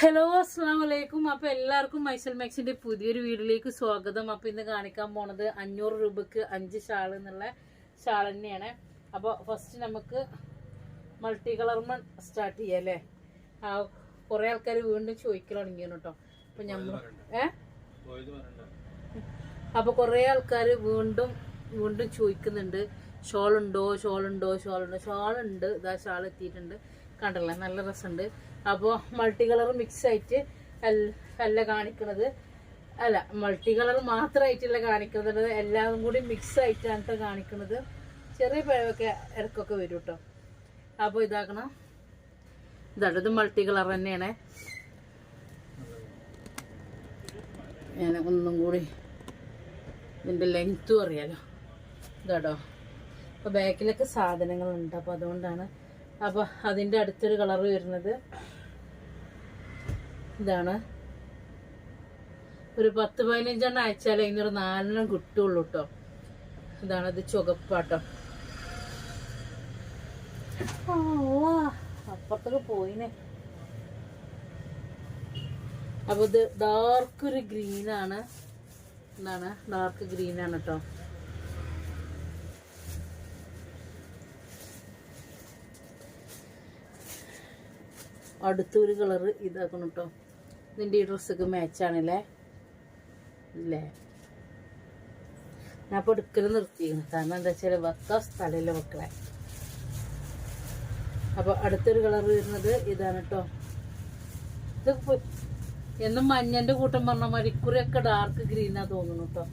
Hello അസ്സാം വലൈക്കും അപ്പോൾ എല്ലാവർക്കും മൈസൽ മാക്സിന്റെ പുതിയൊരു വീഡിയോയിലേക്ക് സ്വാഗതം. അപ്പോൾ ഇന്ന് കാണിക്കാൻ പോണത് അഞ്ഞൂറ് രൂപക്ക് അഞ്ച് ഷാൾ എന്നുള്ള ഷാൾ തന്നെയാണ്. അപ്പോൾ ഫസ്റ്റ് നമുക്ക് മൾട്ടി കളർ മൺ സ്റ്റാർട്ട് ചെയ്യാം അല്ലേ? ആ കുറെ ആൾക്കാർ വീണ്ടും ചോദിക്കൽ തുടങ്ങിയാണ് കേട്ടോ. അപ്പൊ ഞമ്മ ഏ? അപ്പൊ കുറേ ആൾക്കാർ വീണ്ടും വീണ്ടും ചോദിക്കുന്നുണ്ട്. ഷോൾ ഉണ്ടോ ഷോൾ ഉണ്ടോ ഷോൾ ഉണ്ടോ ഷോൾ ഉണ്ട് ഇതാ ഷാൾ എത്തിയിട്ടുണ്ട്. കണ്ടല്ലേ? നല്ല രസമുണ്ട്. അപ്പോൾ മൾട്ടി കളർ മിക്സ് ആയിട്ട് അല്ല- കാണിക്കുന്നത് അല്ല മൾട്ടി കളർ മാത്രമായിട്ടല്ല കാണിക്കുന്നത് എല്ലാം കൂടി മിക്സ് ആയിട്ടാണ് കാണിക്കുന്നത് ചെറിയ പഴമൊക്കെ ഇറക്കൊക്കെ വരും കേട്ടോ അപ്പോൾ ഇതാക്കണം. ഇതാണ് ഇത് മൾട്ടി കളർ തന്നെയാണ്. ഞാൻ ഒന്നും കൂടി ഇതിന്റെ ലെങ്ത്തും അറിയാലോ. ഇതാട്ടോ. അപ്പോൾ ബാക്കിലൊക്കെ സാധനങ്ങളുണ്ട്. അപ്പോൾ അതുകൊണ്ടാണ് അപ്പോൾ അതിന്റെ അടുത്തൊരു കളർ വരുന്നത് ഇതാണ്. ഒരു പത്ത് പതിനഞ്ചെണ്ണം അയച്ചാലേ ഇന്നൊരു നാലെണ്ണം കിട്ടുള്ളൂ കേട്ടോ ഇതാണ് ഇത് ചുവപ്പാട്ടോ. അപ്പുറത്തൊക്കെ പോയിനെ. അപ്പൊ ഇത് ഡാർക്ക് ഒരു ഗ്രീനാണ് എന്താണ് ഡാർക്ക് ഗ്രീനാണ് കേട്ടോ അടുത്തൊരു കളറ് ഇതാക്കണം കേട്ടോ ഇതിന്റെ ഈ ഡ്രസ്സൊക്കെ മാച്ചാണല്ലേ ഇല്ലേ? ഞാൻ അപ്പോൾ എടുക്കൽ നിർത്തിയിരുന്നു കാരണം എന്താ വെച്ചാൽ വെക്കാൻ സ്ഥലമില്ല മക്കളെ. അപ്പോൾ അടുത്തൊരു കളർ വരുന്നത് ഇതാണ് കേട്ടോ ഇത് എന്നും മഞ്ഞന്റെ കൂട്ടം പറഞ്ഞ മരിക്കുറിയൊക്കെ ഡാർക്ക് ഗ്രീനാ തോന്നുന്നു കേട്ടോ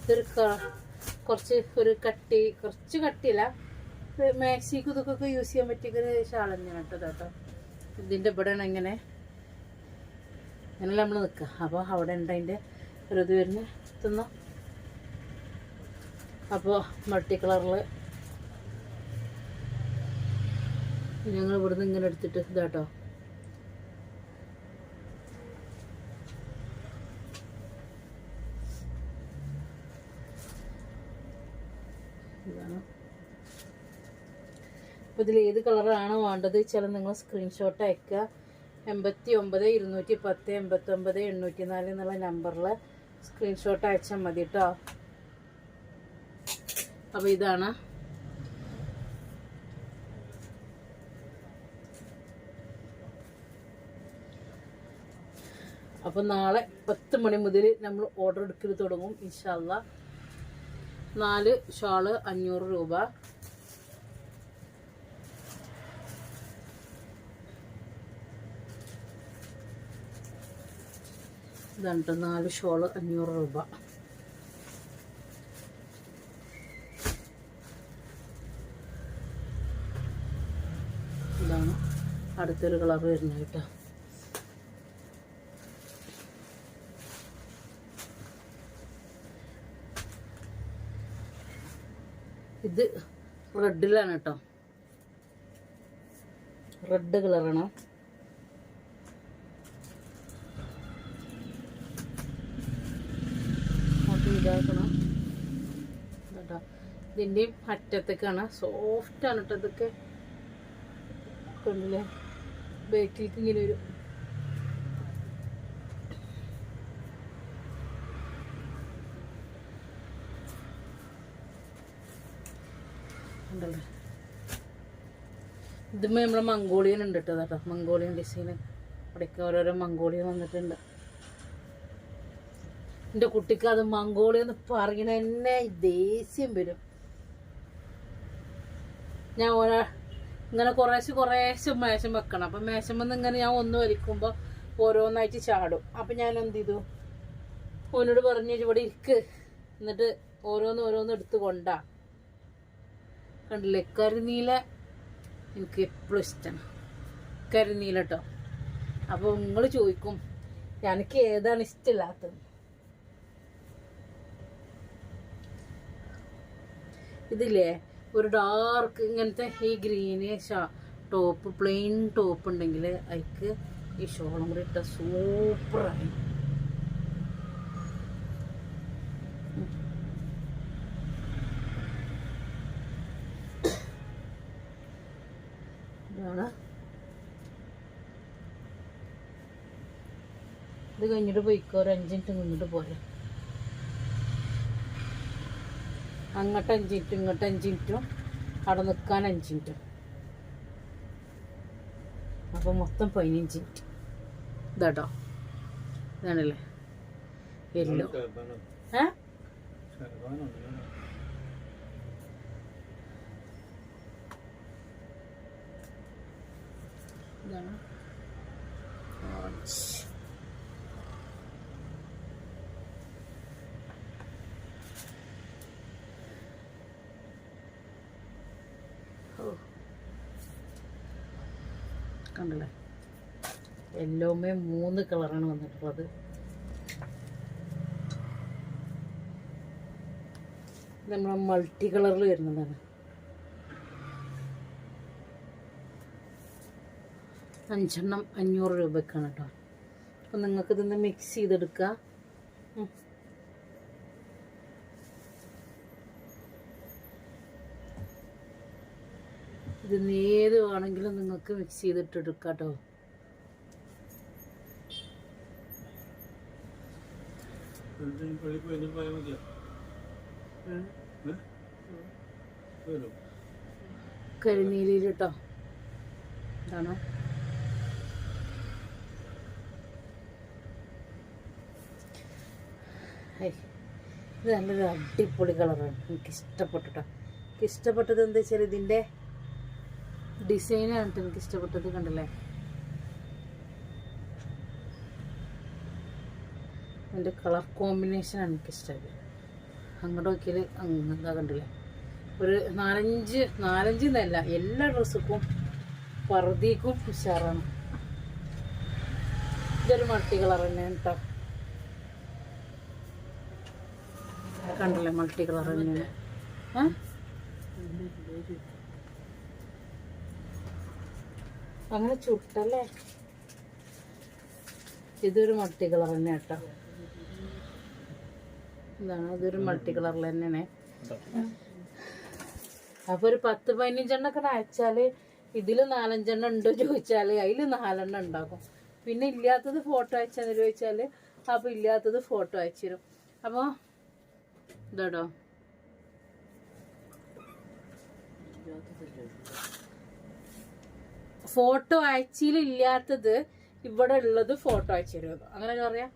ഇതൊരു കുറച്ച് ഒരു കട്ടി കുറച്ച് കട്ടിയില്ല മാക്സിക്ക് ഇതൊക്കെ യൂസ് ചെയ്യാൻ പറ്റിയ ഷാൾ തന്നെയാണ് കേട്ടോ കേട്ടോ. ഇതിന്റെ ഇവിടെയാണ് ഇങ്ങനെ. അങ്ങനെയല്ല നമ്മൾ നിൽക്കുക അപ്പോൾ അവിടെ ഉണ്ട് അതിന്റെ ഒരു ഇത് വരുന്ന. തിന്നു? അപ്പോൾ മൾട്ടി കളറിൽ ഞങ്ങൾ ഇവിടുന്ന് ഇങ്ങനെ എടുത്തിട്ട് ഇതാട്ടോ ഇതാണ് അപ്പോൾ ഇതിൽ ഏത് കളറാണോ വേണ്ടത് ചില നിങ്ങൾ സ്ക്രീൻഷോട്ട് അയക്കുക. എൺപത്തി ഒമ്പത് ഇരുന്നൂറ്റി പത്ത് എൺപത്തി ഒമ്പത് എണ്ണൂറ്റി നാല് എന്നുള്ള നമ്പറിൽ സ്ക്രീൻഷോട്ട് അയച്ചാൽ മതി കേട്ടോ അപ്പോൾ ഇതാണ്. അപ്പോൾ നാളെ പത്ത് മണി മുതൽ നമ്മൾ ഓർഡർ എടുക്കൽ തുടങ്ങും ഇൻഷാല്ല നാല് ഷാൾ അഞ്ഞൂറ് രൂപ. ഇതാണ് ട്ടോ നാല് ഷോൾ അഞ്ഞൂറ് രൂപ. ഇതാണ് അടുത്തൊരു കളർ വരുന്നത് കേട്ടോ. ഇത് റെഡിലാണ് കേട്ടോ. റെഡ് കളറാണ് അത് ഇതാക്കണം കേട്ടോ. ഇതിന്റെയും അറ്റത്തേക്കാണ്. സോഫ്റ്റാണ് കേട്ടോ ഇതൊക്കെ. കണ്ടില്ലേ? ബേക്കിലേക്ക് ഇങ്ങനെ ഒരു ഉണ്ടല്ലോ ഇതുമ്മ നമ്മളെ മംഗോളിയൻ ഉണ്ട് കേട്ടോ കേട്ടോ മംഗോളിയൻ ഡിസൈന് അവിടേക്ക് ഓരോരോ മംഗോളിയൻ വന്നിട്ടുണ്ട്. എന്റെ കുട്ടിക്ക് അത് മംഗോളി എന്ന് പറയണ എന്നെ ദേഷ്യം വരും. ഞാൻ ഓരോ ഇങ്ങനെ കുറേശ്ശെ കുറേശ്ശെ മേശം വെക്കണം. അപ്പം മേശം വന്ന് ഇങ്ങനെ ഞാൻ ഒന്ന് വലിക്കുമ്പോൾ ഓരോന്നായിട്ട് ചാടും. അപ്പം ഞാൻ എന്ത് ചെയ്തു? ഓനോട് പറഞ്ഞു ഇവിടെ ഇരിക്ക്. എന്നിട്ട് ഓരോന്ന് ഓരോന്ന് എടുത്ത് കൊണ്ടാ. കണ്ടില്ലേ? കരിനീല എനിക്ക് എപ്പോഴും ഇഷ്ടമാണ് കരിനീല കേട്ടോ അപ്പോൾ നിങ്ങൾ ചോദിക്കും എനിക്ക് ഏതാണ് ഇഷ്ടമില്ലാത്തത്? ഇതില്ലേ? ഒരു ഡാർക്ക് ഇങ്ങനത്തെ ഈ ഗ്രീന് ടോപ്പ് പ്ലെയിൻ ടോപ്പ് ഉണ്ടെങ്കിൽ അതിക്ക് ഈ ഷോളും കൂടി ഇട്ട സൂപ്പറായി ഇത് കഴിഞ്ഞിട്ട് പോയിക്കോ ഒരു അഞ്ചിട്ട് മുന്നിട്ട് പോരാ. അങ്ങോട്ട് അഞ്ച് മിനിറ്റും ഇങ്ങോട്ട്. അഞ്ച് മിനിറ്റും അവിടെ നിൽക്കാൻ അഞ്ച് മിനിറ്റും. അപ്പോൾ മൊത്തം പതിനഞ്ച് മിനിറ്റ്. ഇതാട്ടോ. ഇതാണല്ലേ? എല്ലോ. ഏ? ഇതാണ്. ഓറഞ്ച് കണ്ടല്ലേ? എല്ലോമേ മൂന്ന് കളറാണ് വന്നിട്ടുള്ളത്. നമ്മൾ മൾട്ടി കളറിൽ വരുന്നതാണ്. അഞ്ചെണ്ണം അഞ്ഞൂറ് രൂപക്കാണ് കേട്ടോ. അപ്പം നിങ്ങൾക്കിതൊന്ന് മിക്സ് ചെയ്തെടുക്കുക ഇത് ഏത് വേണമെങ്കിലും നിങ്ങൾക്ക് മിക്സ് ചെയ്തിട്ട് എടുക്കാം കേട്ടോ കരിനീലിൽ കേട്ടോ ഇതാണോ ഇത് നല്ലൊരു അടിപൊളി കളറാണ്. എനിക്ക് ഇഷ്ടപ്പെട്ടു കേട്ടോ എനിക്ക് ഇഷ്ടപ്പെട്ടത് എന്താ വെച്ചാൽ ഇതിന്റെ ഡിസൈനാണ് എനിക്ക് ഇഷ്ടപ്പെട്ടത് കണ്ടല്ലേ? അതിന്റെ കളർ കോമ്പിനേഷൻ ആണ് എനിക്ക് ഇഷ്ടമായത്. അങ്ങോട്ട് നോക്കിയാൽ എന്താ കണ്ടില്ലേ? ഒരു നാലഞ്ച് നാലഞ്ച് എന്നല്ല എല്ലാ ഡ്രസ്സുക്കും പറുതിക്കും ഉഷാറാണ്. ഇതൊരു മൾട്ടി കളർ തന്നെ കേട്ടോ കണ്ടില്ലേ മൾട്ടി കളർ തന്നെയാണ്? ഏ? അങ്ങനെ ചുട്ടല്ലേ? ഇതൊരു മൾട്ടി കളർ തന്നെ കേട്ടോ. എന്താണ് ഇതൊരു മൾട്ടി കളറിൽ തന്നെയാണ്. അപ്പൊ ഒരു പത്ത് പതിനഞ്ചെണ്ണൊക്കെ അയച്ചാൽ ഇതിൽ നാലഞ്ചെണ്ണം ഉണ്ടോ ചോദിച്ചാൽ അതിൽ നാലെണ്ണം ഉണ്ടാക്കും. പിന്നെ ഇല്ലാത്തത് ഫോട്ടോ അയച്ചാന്ന് ചോദിച്ചാൽ അപ്പൊ ഇല്ലാത്തത് ഫോട്ടോ അയച്ചു തരും. അപ്പൊ ഇതാടോ. ഫോട്ടോ അയച്ചിൽ ഇല്ലാത്തത് ഇവിടെ ഉള്ളത് ഫോട്ടോ അയച്ചു തരുമെന്ന് അങ്ങനെ പറയാ.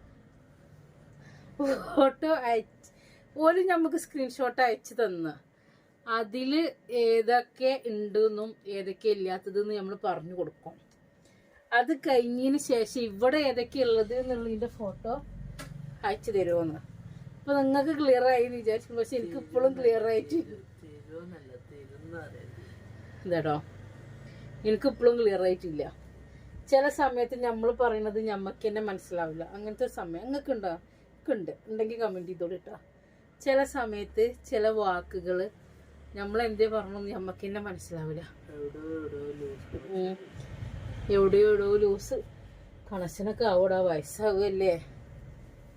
ഫോട്ടോ അയച്ച് ഒരു നമുക്ക് സ്ക്രീൻഷോട്ട് അയച്ചു തന്ന്. അതിൽ ഏതൊക്കെ ഉണ്ടെന്നും ഏതൊക്കെ ഇല്ലാത്തതെന്ന് നമ്മൾ പറഞ്ഞു കൊടുക്കും. അത് കഴിഞ്ഞതിന് ശേഷം ഇവിടെ ഏതൊക്കെ ഉള്ളത് എന്നുള്ളതിന്റെ ഫോട്ടോ അയച്ചു തരുമെന്ന്. അപ്പൊ നിങ്ങൾക്ക് ക്ലിയർ ആയി എന്ന് വിചാരിച്ചു പക്ഷെ എനിക്ക് ഇപ്പോഴും ക്ലിയർ ആയിട്ട് ഇതാട്ടോ എനിക്ക് ഇപ്പോഴും ക്ലിയർ ആയിട്ടില്ല. ചില സമയത്ത് നമ്മൾ പറയുന്നത് ഞമ്മക്ക് തന്നെ മനസ്സിലാവില്ല. അങ്ങനത്തെ ഒരു സമയം നിങ്ങൾക്ക് ഉണ്ടോ ഉണ്ട് ഉണ്ടെങ്കിൽ കമന്റ് ചെയ്തോളൂ കേട്ടോ ചില സമയത്ത് ചില വാക്കുകൾ നമ്മൾ എന്തേ പറഞ്ഞു ഞമ്മക്ക് തന്നെ മനസ്സിലാവില്ല. എവിടെയോ എവിടെയോ ലൂസ് കണക്ഷനൊക്കെ ആവൂടാ. വയസ്സാവുകയല്ലേ?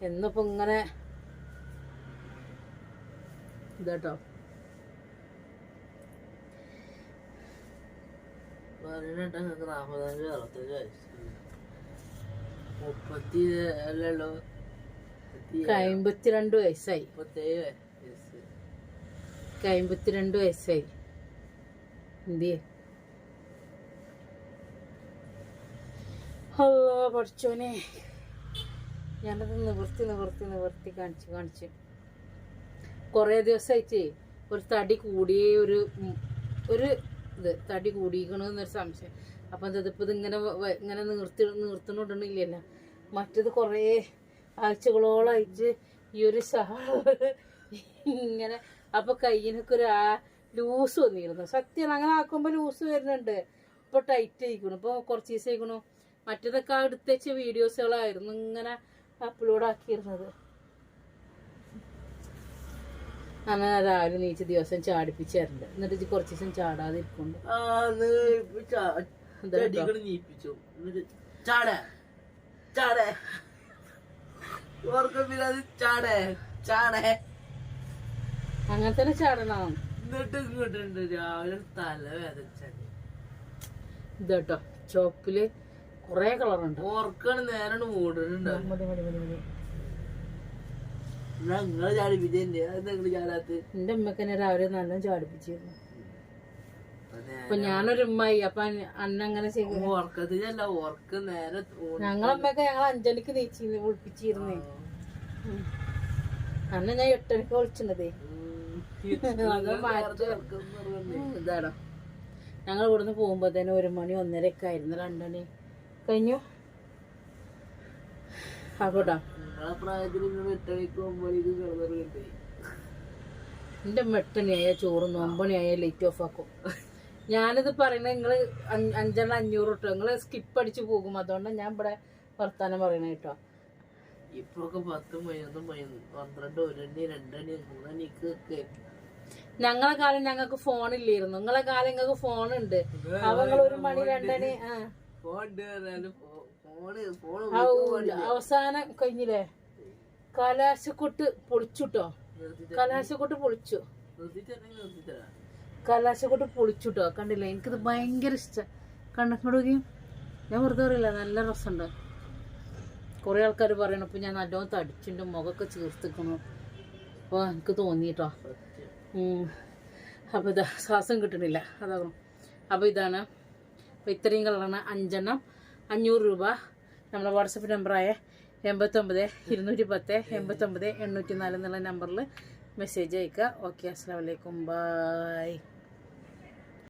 എന്നിപ്പോ ഇങ്ങനെ ഇതാട്ടോ. പതിനെട്ട് നിങ്ങൾക്ക് നാൽപ്പത്തഞ്ച് അറുപത്തഞ്ച് വയസ്സ്. മുപ്പത്തി അല്ലല്ലോ അമ്പത്തിരണ്ട് വയസ്സായി. മുപ്പത്തേഴ് വയസ്സ്. അമ്പത്തിരണ്ട് വയസ്സായി. എന്തിയെ ഹലോ പഠിച്ചോനെ. ഞാനത് നിവർത്തി നിവർത്തി നിവർത്തി കാണിച്ച് കാണിച്ച്. കുറേ ദിവസമായിട്ട് ഒരു തടി കൂടിയ ഒരു ഒരു ഇത് തടി കൂടിക്കണമെന്നൊരു സംശയം. അപ്പം അത് ഇപ്പം ഇതിങ്ങനെ ഇങ്ങനെ നിർത്തി നിർത്തണോണ്ടണില്ലല്ലോ മറ്റത് കുറേ ആഴ്ചകളോളായിട്ട് ഈ ഒരു ഷാൾ ഇങ്ങനെ അപ്പോൾ കയ്യിനൊക്കെ ഒരു ആ ലൂസ് വന്നിരുന്നു. സത്യം അങ്ങനെ ആക്കുമ്പോൾ ലൂസ് വരുന്നുണ്ട്. ഇപ്പോൾ ടൈറ്റ് ആയിക്കണു ഇപ്പോൾ കുറച്ച് ദിവസം ആയിക്കണു മറ്റേതൊക്കെ അടുത്തേച്ച വീഡിയോസുകളായിരുന്നു ഇങ്ങനെ അപ്ലോഡ് ആക്കിയിരുന്നത്. അങ്ങനെ രാവിലെ നീച്ച ദിവസം ചാടിപ്പിച്ചാറുണ്ട് എന്നിട്ട് ഇത് കുറച്ച് ദിവസം ചാടാതെ ഇരിക്കുന്നുണ്ട് ചാടേ അങ്ങനെ തന്നെ ചാടണം. എന്നിട്ട് ഇങ്ങോട്ടുണ്ട് രാവിലെ തല വേദന ഇതാട്ടോ ചോപ്പിൽ കുറേ കളറുണ്ട്. ഓർക്കാണ് നേരം മൂടുന്നുണ്ട് മതി മതി മതി മതി. എന്നാ നിങ്ങൾ ചാടിപ്പിച്ചല്ലേ അത് നിങ്ങൾ ചാടാത്ത? എന്റെ ഉമ്മക്ക് എന്നെ രാവിലെ നല്ല ചാടിപ്പിച്ചിരുന്നു. അപ്പൊ ഞാനൊരു ഉമ്മായി. അപ്പൊ അന്നങ്ങനെ ഓർക്കത്തില്ല ഓർക്ക് നേരെ ഞങ്ങളമ്മയൊക്കെ ഞങ്ങൾ അഞ്ചലിക്ക് നീച്ചിരുന്നു വിളിപ്പിച്ചിരുന്നേ. അന്ന് ഞാൻ എട്ടരക്ക് വിളിച്ചിട്ടതേ ഞങ്ങൾ ഇവിടുന്ന് പോകുമ്പോ തന്നെ ഒരു മണി ഒന്നരക്കായിരുന്നു ആയിരുന്നു രണ്ടണി. കഴിഞ്ഞു. അപ്പോട്ടാ നിങ്ങളെ പ്രായത്തിൽ ചോറ് ഒമ്പണിക്ക് എന്റെ എട്ടണിയായ ചോറും ഒമ്പണിയായ ലൈറ്റ് ഓഫ് ആക്കും. ഞാനിത് പറയുന്നത് നിങ്ങൾ അഞ്ച്- അഞ്ചെണ്ണം അഞ്ഞൂറ് കിട്ടും നിങ്ങൾ സ്കിപ്പ് അടിച്ച് പോകും. അതുകൊണ്ടാണ് ഞാൻ ഇവിടെ വർത്താനം പറയണേ കേട്ടോ. ഇപ്പൊക്കെ പത്ത് പതിനൊന്നും പന്ത്രണ്ട് ഒരണി രണ്ടണി മൂന്നണിക്ക് ഒക്കെ. ഞങ്ങളെ കാലം ഞങ്ങൾക്ക് ഫോണില്ലായിരുന്നു നിങ്ങളെ കാലം ഞങ്ങൾക്ക് ഫോണുണ്ട് ഉണ്ട്. നിങ്ങൾ ഒരു മണി രണ്ടണി ആ. അവസാനം കഴിഞ്ഞില്ലേ? കലാശക്കൊട്ട് പൊളിച്ചുട്ടോ. കലാശക്കൊട്ട് പൊളിച്ചു. കലാശക്കൊട്ട് പൊളിച്ചുട്ടോ. കണ്ടില്ലേ? എനിക്കിത് ഭയങ്കര ഇഷ്ടം. കണ്ണക്കടൂരിയും ഞാൻ വെറുതെ പറയില്ല നല്ല രസമുണ്ട്. കുറേ ആൾക്കാർ പറയണം ഇപ്പം ഞാൻ നല്ലോണം തടിച്ചിട്ടുണ്ട് മുഖമൊക്കെ ചീർത്തിക്കണം. അപ്പോൾ എനിക്ക് തോന്നിട്ടോ അപ്പൊ അപ്പോൾ ഇതാ ശ്വാസം കിട്ടണില്ല. അതാകണം അപ്പോൾ ഇതാണ് അപ്പോൾ ഇത്രയും കളറാണ് അഞ്ചെണ്ണം. അഞ്ഞൂറ് രൂപ. നമ്മുടെ വാട്സപ്പ് നമ്പറായ എൺപത്തൊമ്പത് ഇരുന്നൂറ്റി പത്ത് എൺപത്തൊമ്പത് എണ്ണൂറ്റി നാല് എന്നുള്ള നമ്പറിൽ മെസ്സേജ് അയക്കുക. ഓക്കെ അസ്സാം വലൈക്കും ബായ്